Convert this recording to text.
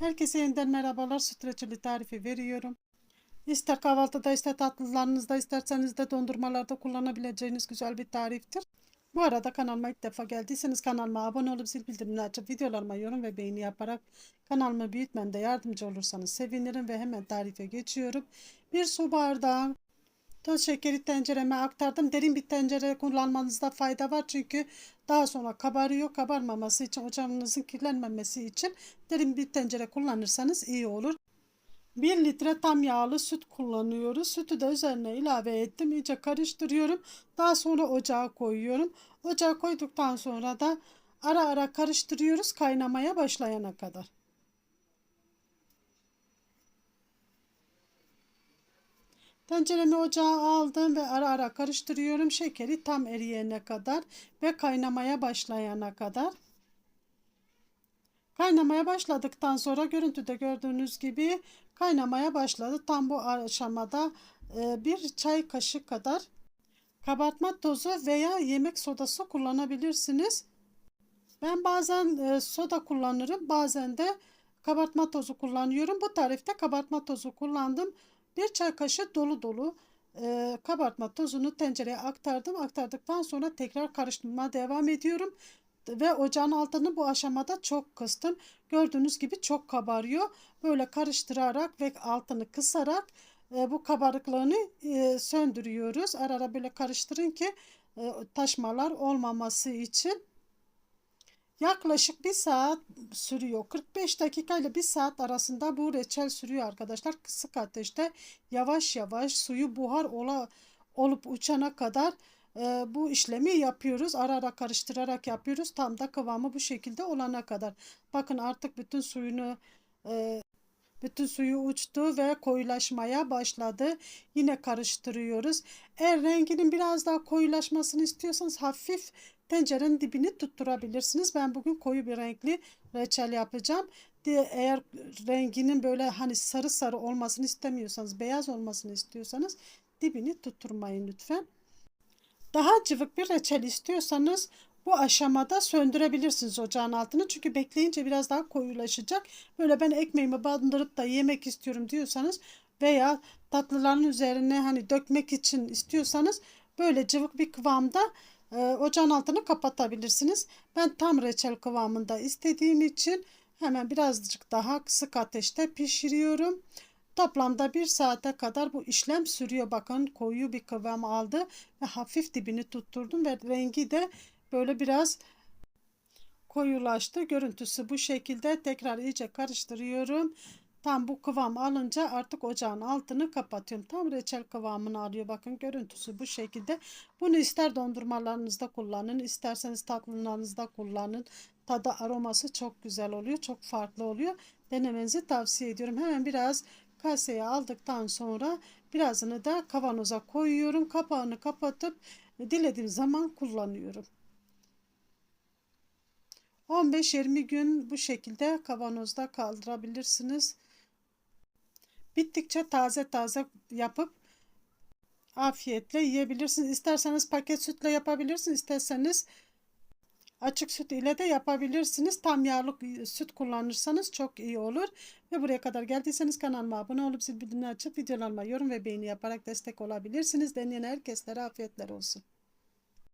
Herkese yeniden merhabalar. Süt reçeli tarifi veriyorum. İster kahvaltıda ister tatlılarınızda isterseniz de dondurmalarda kullanabileceğiniz güzel bir tariftir. Bu arada kanalıma ilk defa geldiyseniz kanalıma abone olup zil bildirimini açıp videolarıma yorum ve beğeni yaparak kanalımı büyütmemde yardımcı olursanız sevinirim ve hemen tarife geçiyorum. Bir su bardağı toz şekeri tencereme aktardım. Derin bir tencere kullanmanızda fayda var çünkü daha sonra kabarıyor. Kabarmaması için ocağınızın kirlenmemesi için derin bir tencere kullanırsanız iyi olur. 1 litre tam yağlı süt kullanıyoruz. Sütü de üzerine ilave ettim. İyice karıştırıyorum. Daha sonra ocağa koyuyorum. Ocağa koyduktan sonra da ara ara karıştırıyoruz kaynamaya başlayana kadar. Tenceremi ocağa aldım ve ara ara karıştırıyorum. Şekeri tam eriyene kadar ve kaynamaya başlayana kadar. Kaynamaya başladıktan sonra görüntüde gördüğünüz gibi kaynamaya başladı. Tam bu aşamada e, bir çay kaşığı kadar kabartma tozu veya yemek sodası kullanabilirsiniz. Ben bazen e, soda kullanırım, bazen de kabartma tozu kullanıyorum. Bu tarifte kabartma tozu kullandım. Bir çay kaşığı dolu dolu e, kabartma tozunu tencereye aktardım. Aktardıktan sonra tekrar karıştırmaya devam ediyorum ve ocağın altını bu aşamada çok kıstım. Gördüğünüz gibi çok kabarıyor. Böyle karıştırarak ve altını kısarak e, bu kabarıklığını e, söndürüyoruz. Ara ara böyle karıştırın ki e, taşmalar olmaması için. Yaklaşık bir saat sürüyor. 45 dakika ile bir saat arasında bu reçel sürüyor arkadaşlar. Kısık ateşte yavaş yavaş suyu buhar ola, olup uçana kadar e, bu işlemi yapıyoruz. Ara ara karıştırarak yapıyoruz. Tam da kıvamı bu şekilde olana kadar. Bakın artık bütün suyunu e, bütün suyu uçtu ve koyulaşmaya başladı. Yine karıştırıyoruz. Eğer renginin biraz daha koyulaşmasını istiyorsanız hafif tencerenin dibini tutturabilirsiniz. Ben bugün koyu bir renkli reçel yapacağım. Eğer renginin böyle hani sarı sarı olmasını istemiyorsanız, beyaz olmasını istiyorsanız dibini tutturmayın lütfen. Daha cıvık bir reçel istiyorsanız bu aşamada söndürebilirsiniz ocağın altını. Çünkü bekleyince biraz daha koyulaşacak. Böyle ben ekmeğimi bandırıp da yemek istiyorum diyorsanız veya tatlıların üzerine hani dökmek için istiyorsanız böyle cıvık bir kıvamda e, ocağın altını kapatabilirsiniz. Ben tam reçel kıvamında istediğim için hemen birazcık daha kısık ateşte pişiriyorum. Toplamda bir saate kadar bu işlem sürüyor. Bakın koyu bir kıvam aldı ve hafif dibini tutturdum ve rengi de böyle biraz koyulaştı. Görüntüsü bu şekilde tekrar iyice karıştırıyorum. Tam bu kıvam alınca artık ocağın altını kapatıyorum. Tam reçel kıvamını alıyor. Bakın görüntüsü bu şekilde. Bunu ister dondurmalarınızda kullanın, isterseniz tatlılarınızda kullanın. Tadı aroması çok güzel oluyor. Çok farklı oluyor. Denemenizi tavsiye ediyorum. Hemen biraz kaseye aldıktan sonra birazını da kavanoza koyuyorum. Kapağını kapatıp dilediğim zaman kullanıyorum. 15-20 gün bu şekilde kavanozda kaldırabilirsiniz. Bittikçe taze taze yapıp afiyetle yiyebilirsiniz. İsterseniz paket sütle yapabilirsiniz. İsterseniz Açık süt ile de yapabilirsiniz. Tam yağlı süt kullanırsanız çok iyi olur. Ve buraya kadar geldiyseniz kanalıma abone olup zil bildirimini açıp videolarıma yorum ve beğeni yaparak destek olabilirsiniz. Deneyen herkeslere afiyetler olsun.